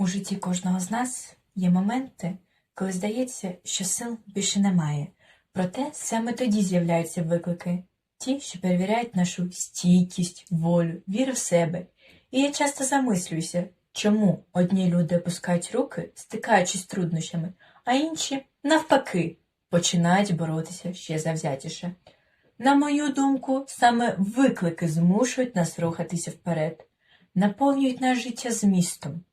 У житті кожного з нас є моменти, коли здається, що сил більше немає. Проте саме тоді з'являються виклики, ті, що перевіряють нашу стійкість, волю, віру в себе. І я часто замислююся, чому одні люди опускають руки, стикаючись з труднощами, а інші, навпаки, починають боротися ще завзятіше. На мою думку, саме виклики змушують нас рухатися вперед, наповнюють наше життя змістом.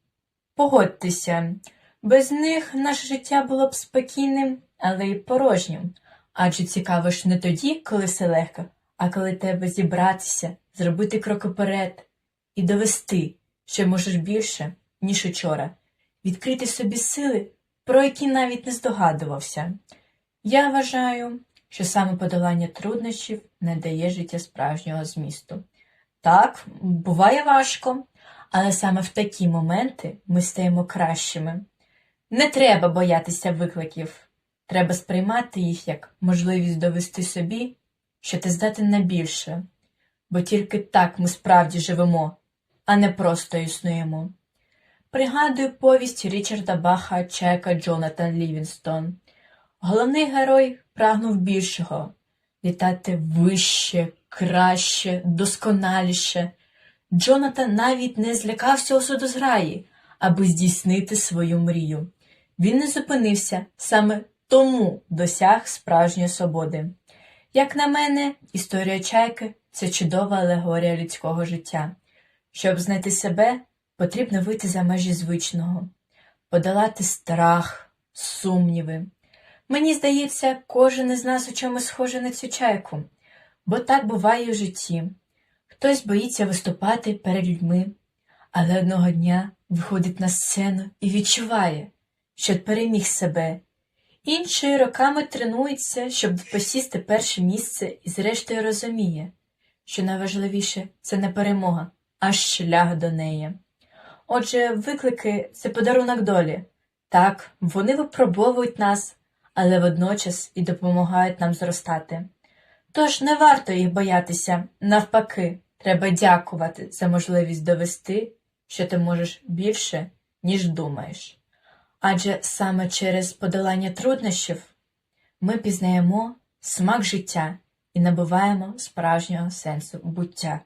Погодьтеся, без них наше життя було б спокійним, але й порожнім. Адже цікаво ж не тоді, коли все легко, а коли треба зібратися, зробити крок уперед і довести, що можеш більше, ніж учора, відкрити собі сили, про які навіть не здогадувався. Я вважаю, що саме подолання труднощів не дає життя справжнього змісту. Так, буває важко, але саме в такі моменти ми стаємо кращими. Не треба боятися викликів, треба сприймати їх як можливість довести собі, що ти здатен на більше, бо тільки так ми справді живемо, а не просто існуємо. Пригадую повість Річарда Баха Чека Джонатан Лівінстон. Головний герой прагнув більшого літати вище, краще, досконаліше. Джонатан навіть не злякався осуду зграї, аби здійснити свою мрію. Він не зупинився, саме тому досяг справжньої свободи. Як на мене, історія чайки це чудова алегорія людського життя. Щоб знайти себе, потрібно вийти за межі звичного, подолати страх, сумніви. Мені здається, кожен із нас у чомусь схожий на цю чайку, бо так буває в житті. Хтось боїться виступати перед людьми, але одного дня виходить на сцену і відчуває, що переміг себе. Інший роками тренується, щоб посісти перше місце і зрештою розуміє, що найважливіше це не перемога, а шлях до неї. Отже, виклики це подарунок долі. Так, вони випробовують нас, але водночас і допомагають нам зростати. Тож не варто їх боятися, навпаки, треба дякувати за можливість довести, що ти можеш більше, ніж думаєш. Адже саме через подолання труднощів ми пізнаємо смак життя і набуваємо справжнього сенсу буття.